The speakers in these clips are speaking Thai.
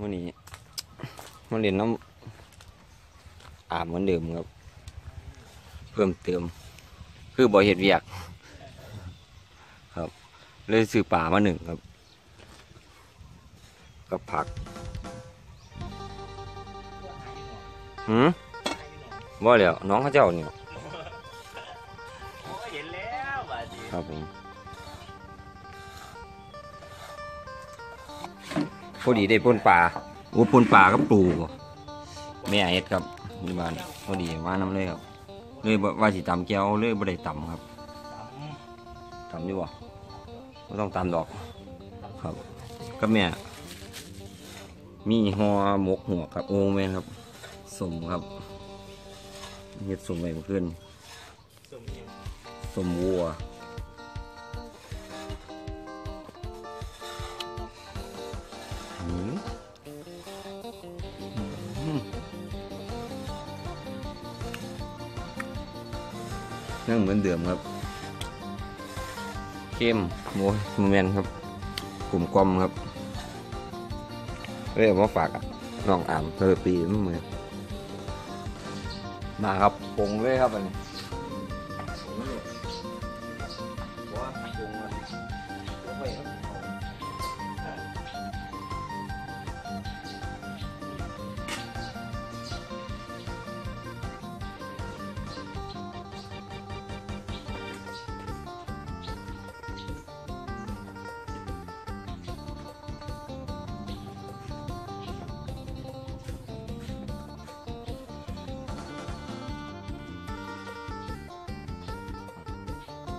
วันนี้มาเรียนน้ำอาบเหมือนเดิมครับ เพิ่มเติม คือบ่เห็ดเวียก ครับ เลยซื้อป่ามาหนึ่งครับ กับผักหืมว่าแล้วน้องเขาเจ้าเนี่ยโอ้เห็นแล้วบาดนีครับผม พอดีได้ปนป่าโอ้ปนป่ากับปูบ่แม่เฮ็ดครับนี่บ้านพอดีมาน้ำเลยครับเลยบ่ว่าสิตำแก้วเลยบ่ได้ตำครับตำอยู่บ่ไม่ต้องตำดอก ครับก็แม่ มีห่อหมกหัวครับโอ้แม่นครับสมครับเฮ็ดสมไว้เมื่อคืนสมยิงสมวัว หืมอืมยังเหมือนเดิมครับ เข้มโมยโมเมนครับกลุ่มกลมครับเรียกว่าฝากอะน้องอ่านเธอปีมันเหมือนมาครับปรุงเลยครับอันนี้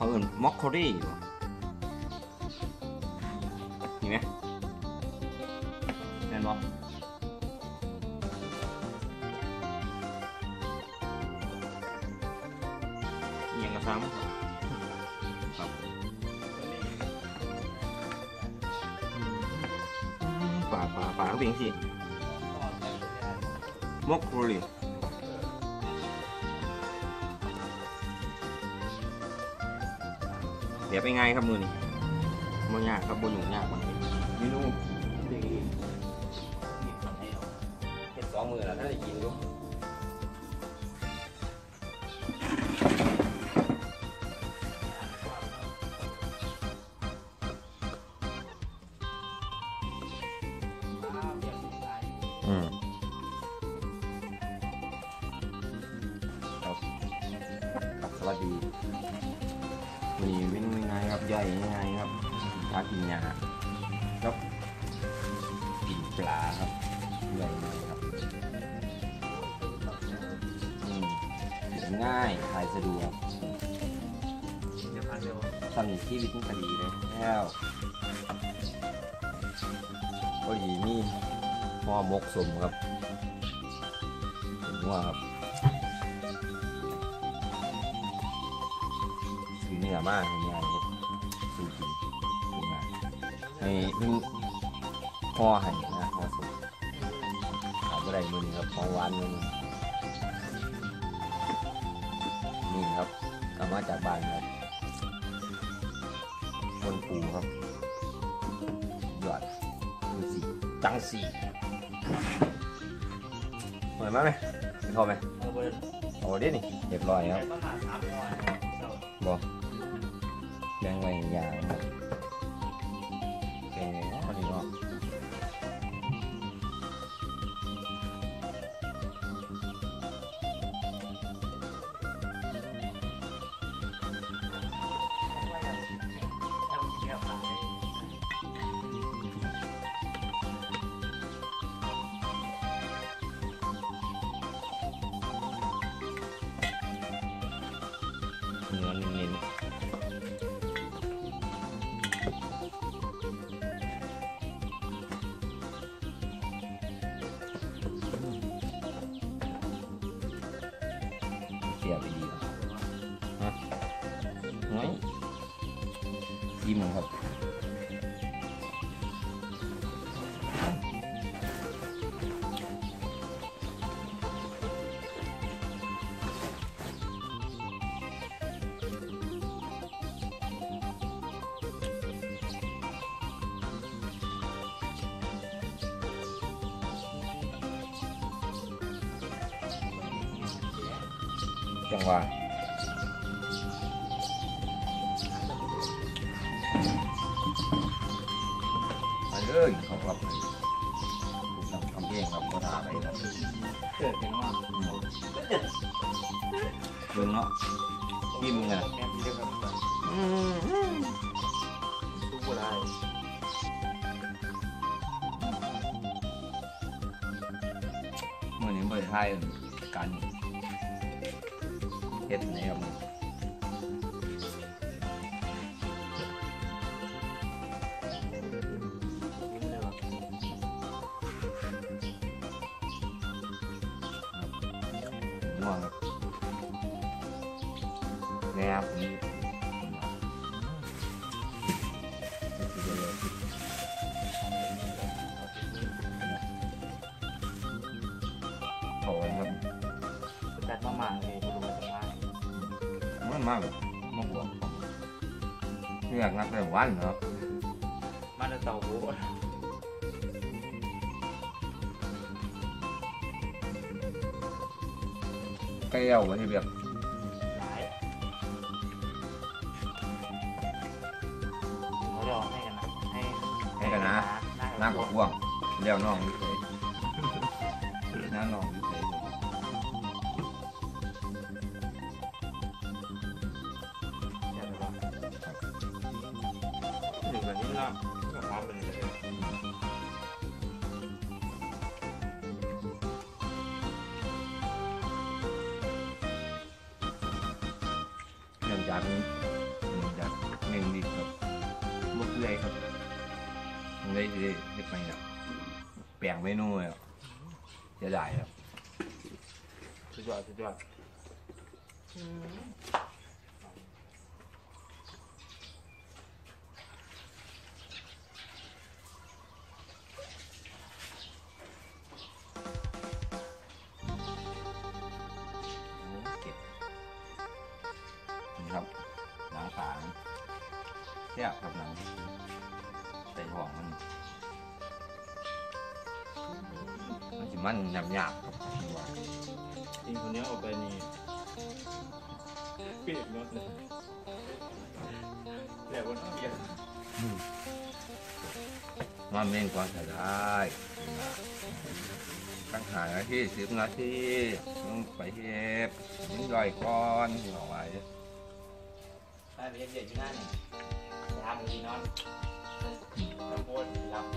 เขาเอินมอคโครี่อยู่เห็นไหมเห็นบอียงกระซังครับป่าป่าป่าก็เป็นสิมอคโครี่ เดี๋ยวไปไงครับมือนี่บ่ยากครับบ่ยุ่ยากมันเมนูดีเฮ็ดสองมือแล้วถ้าได้กินอยู่อืมครับสวัสดีมีเมนูง่ายๆ ครับย่อยง่ายครับทากินยาครับกินปลาครับย่อยง่ายครับอืมกินง่ายทายสะดวกเดี๋ยวพันเร็วทำอย่างที่วิทย์คดีเลยแล้วพอดีนี่หม้อมกสมครับผมว่าครับซื้อเนื้อมากง่ายๆครับซื้อ ให้เพิ่งห่อให้นะห่อสมขายบ่ได้มือนี้ครับของหวานมือนี้นี่ครับกลับมาจากบ้านครับคนปูครับยอดดูสิจังสีเหมือนไหมไหมพอไหมเอาไปเลยโอ้ดินี่เรียบร้อยครับบอกแบ่งไว้อย่างครับ เนื้อเน้นๆเสียไปดีครับฮะน้อยยิ้มครับ จังหวะไปเลยเขาครับผู้ทำคำเพียงครับก็ด่าไปครับเกิดเป็นว่าเบิ่งเนาะกินไงแกที่เรียกว่าอืมตู้โบราณเมื่อนี้เปิดให้กัน เฮ็ดไหนครับมึงง่วงครับแนบนี่โอ้ยครับจัดมาหมาเลย มากเลยมากกว่าเรียกนักแต่วันเนาะมาในเตาหูแก้วไว้ที่แบบหลายเขาจะให้กันนะให้กันนะน้ำกับพ่วงเลี้ยวน้องอยู่เลยน้าน้อง อยู่เลยหนึ่งแบบนี้นะก็พร้อมเป็นเลยเนื่องจากเนื่องจากหนึ่งดีครับมุกเลยครับมันได้ที่เฮ็ดไปแล้วแปลงเมนูแล้วจะได้แล้วสุดยอดสุดยอด หยาบๆครับว่าจริงคนนี้ออกไปนี่เปียกรถเลยแล้ววันเปียกมาเม่นก่อนก็ได้ตั้งหานาทีสิบนาทีต้องไปเฮ็ดต้องย่อยก่อนเอาไว้ได้ไปเย็นๆอยู่หน้านี่จะทำดีนอนตะโกนรับแ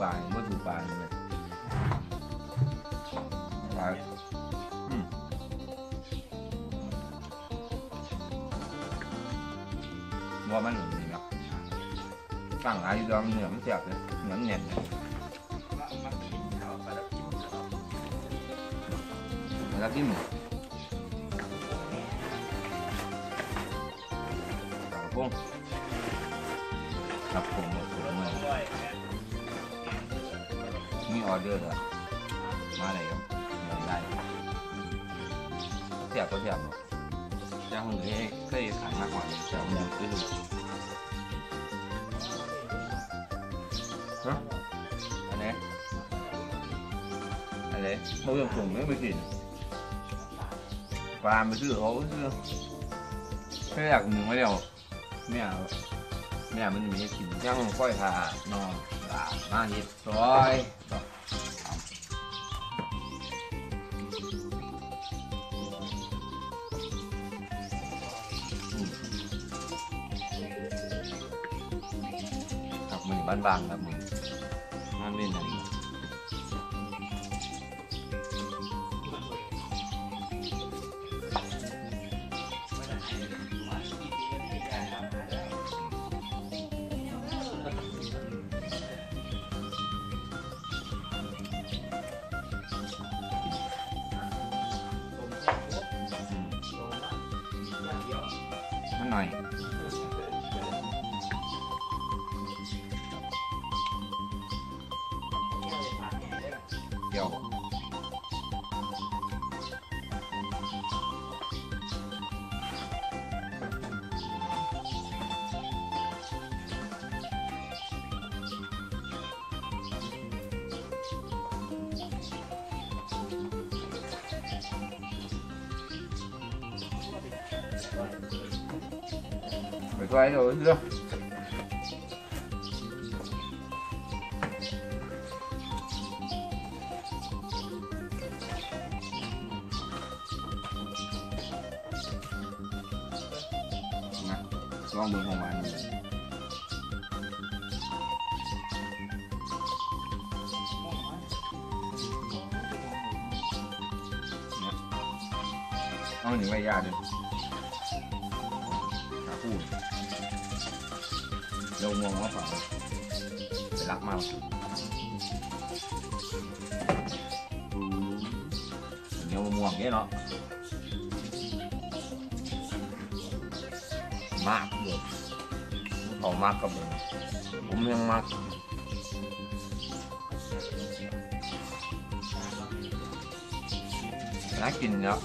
ปลาเนี่ยมันถูกปลาเนี่ยเลยปลาอืมว่ามันนี่ครับตั้งหลายอยู่ดอมเนื้อมันแซ่บเลยเหมือนแน่นเลยแล้วที่หมูป เดอร์เหรอมาเลยครับเงินได้เสียบก็เสียบเนาะจ้างคนนี้เคยขายมากกว่านี้แต่มันซื้อฮะอันนี้อันนี้เขาเรื่องผมไม่ไปกินปลาไปซื้อเขาซื้อแค่อยากหนึ่งไว้เดียวเนี่ยเนี่ยมันมีกินย่างก้อยทานอนปลามาเห็ดซอยครับ บ้านๆนะมึงนั่นนี่นะหน่อย เดี๋ยวไลองเบิ่งของมันเอาหนึ่งไว้ยาเดิหาพูดลงมองว่าฝังไปรักมากเหนียวม่วงเนี่ยเนาะ มากเลยเขามากกับผมผมยังมากน่ากินเนาะ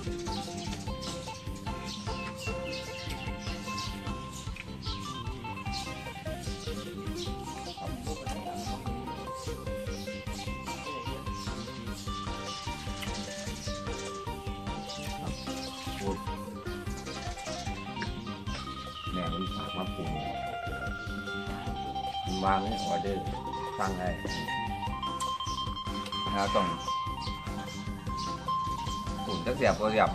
มาปรุงมันวางให้ออเดอร์ฟังได้แล้วต้องตุ๋นจะเสียบก็เสียบ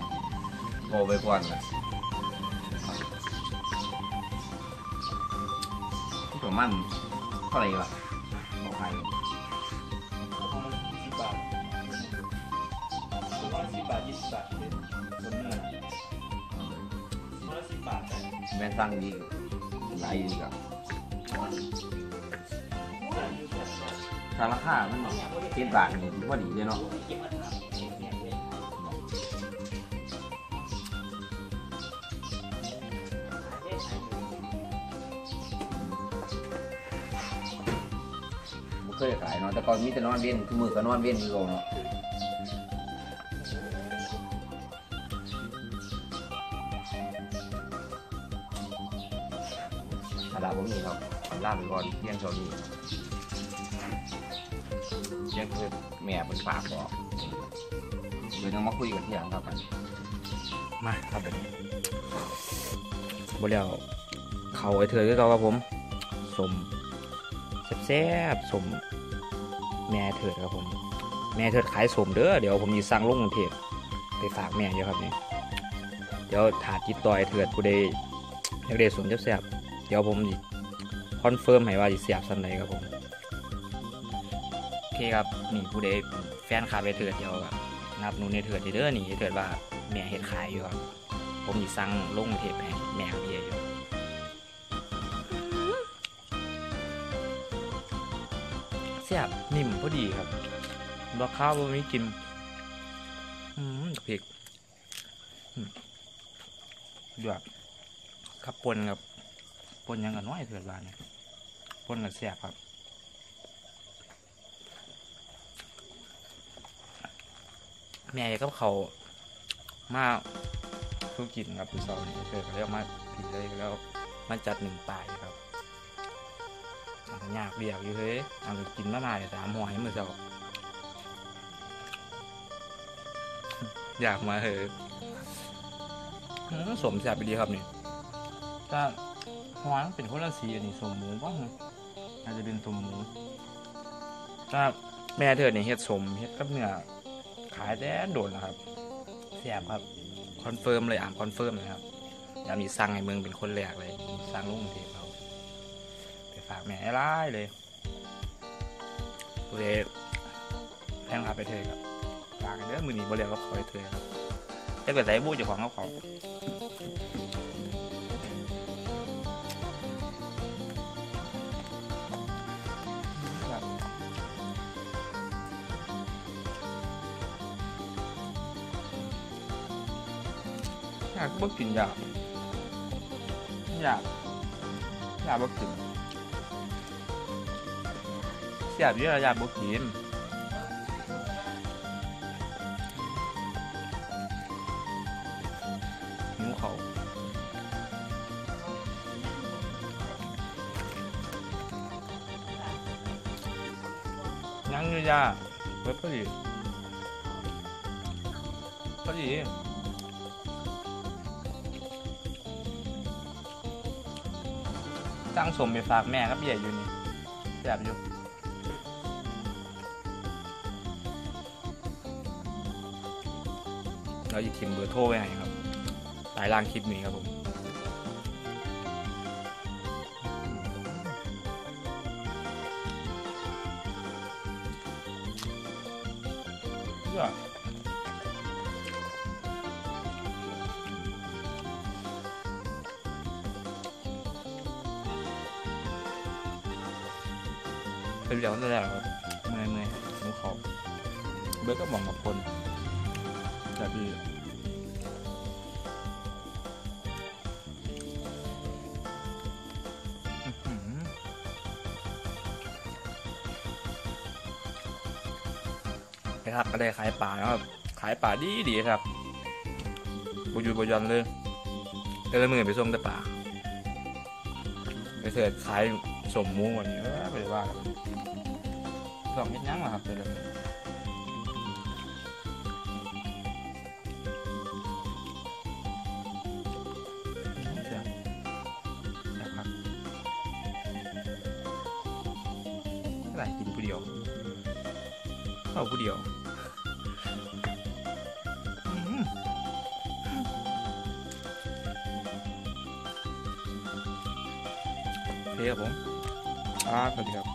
โทรไปก่อนนะที่ผมมันเท่าไหร่วะของใครประมาณสิบบาทประมาณสิบบาทยี่สิบบาทเลยคนเนื้อมาละสิบบาทแม่สั่งดี หลายดีกับถ้าราคามันเจ็ดบาทนี่พอดีเลยเนาะบ่เคยขายเนาะแต่ก่อนมีแต่นอนเว้นคือมือก็นอนเว้นคือเก่าเนาะ อาลาผมนี่ครับอาลาไปก่อนเที่ยงเช้านี้เที่ยงคือแม่เป็นฝากบอกเดี๋ยวต้องมาคุยกันที่หลังครับกันมาครับแบบนี้บเรียวเขาไอ้เธอคือเขาครับผมสมแซ่บๆสมแม่เถิดครับผม แม่เถิดขายสมเด้อเดี๋ยวผมจะสั่งลงกรุงเทพไปฝากแม่เดี๋ยวครับนี่เดี๋ยวถาดติดต่อไอ้เถิดผู้ใดอยากได้สมแซ่บๆ เดี๋ยวผมคอนเฟิร์มให้ว่าสิแซ่บสันใดครับผมโอเคครับนี่ผู้ใดแฟนคลับไอ้เถิดเดี๋ยวก็นับหนูในเถิดเด้อนี่เถิดว่าแม่เห็ดขายอยู่ครับผมสิสั่งลงเทปให้แมวเบียอยู่แซ่บนิ่มพอดีครับราคาบ่มีกินอืมพริกอือดครับปนครับ ปนยังกันน้อยเถิดบานเนี่ยปนกับแซ่บครับแม่กับเขามาธุรกิจครับพี่สาวนี่เกิดเรียกมาผีเลยแล้วมันจัดหนึ่งปลายครับอยากเบียกอยู่เฮ้ยอันก็กินมาหน่ายสามหัวให้มือเจ้าอยากมาเหอะอื้อสมแสบไปดีครับนี่ถ้า หัวมันเป็นคนละสีอันนี้สมหมูบ้างอาจจะเป็นสมหมูถ้าแม่เธอเนี่ยเฮ็ดสมเฮ็ดกับเนื้อขายแต่โดนนะครับแสบครับคอนเฟิร์มเลยอ่านคอนเฟิร์มเลยครับยามนี้สั่งให้เมืองเป็นคนแรกเลยสั่งลงกรุงเทพเอาไปฝากแม่ไอ้ร้ายเลยตัวเองแพงพาไปเถอะครับฝากกันเด้อมือนี้บ่เรียกก็คอยเถอะครับถ้าเกิดใส่บู้เจ้าของเขาของ อยากบ่กินยาอยากอยากบ่กินเสียบเยอ สร้างสมไปฝากแม่ครับใหญ่อยู่นี่แบบอยู่เราจะทิ้งเบอร์โทรไว้ให้ครับใต้ล่างคลิปนี้ครับผม เป็นเดียวนั่นแหละครับเมื่อยเมื่อยหนูเขาเบิร์ดก็มองกับคนแบบนี้อื้อหือนะครับก็ได้ขายป่านะครับขายป่าดีดีครับบุยูบุยอนเลยก็เลยมือไปส่งแต่ป่าไปเสิร์ชขาย สมมุงวันนี้เออไปว่าสองเม็ดยังเหรอครับไปเลยเสียงนะครับเท่าไหร่กินผู้เดียวเข้าผู้เดียวเคครับผม อ่าสวัสดีครับ